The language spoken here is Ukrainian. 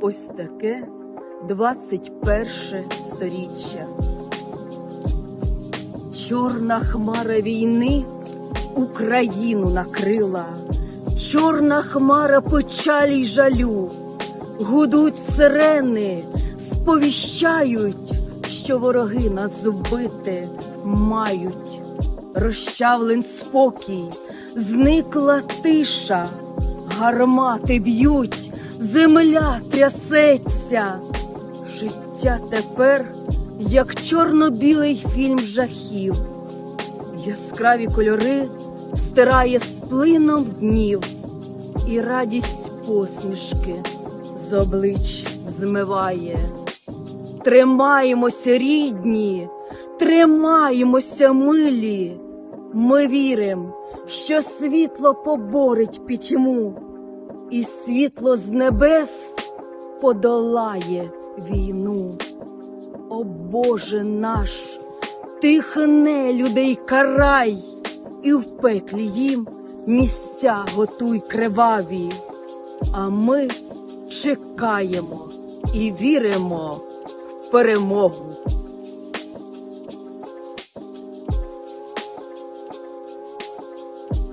ось таке 21 сторіччя. Чорна хмара війни Україну накрила, чорна хмара печалі й жалю, гудуть сирени, сповіщають, що вороги нас вбити мають. Розчавлен спокій, зникла тиша, гармати б'ють, земля трясеться. Життя тепер, як чорно-білий фільм жахів, яскраві кольори стирає з плином днів, і радість посмішки з облич змиває. Тримаємося, рідні, тримаємося, милі. Ми віримо, що світло поборить пітьму, і світло з небес подолає війну. О Боже наш, тих людей карай, і в пеклі їм місця готуй криваві. А ми чекаємо і віримо в перемогу.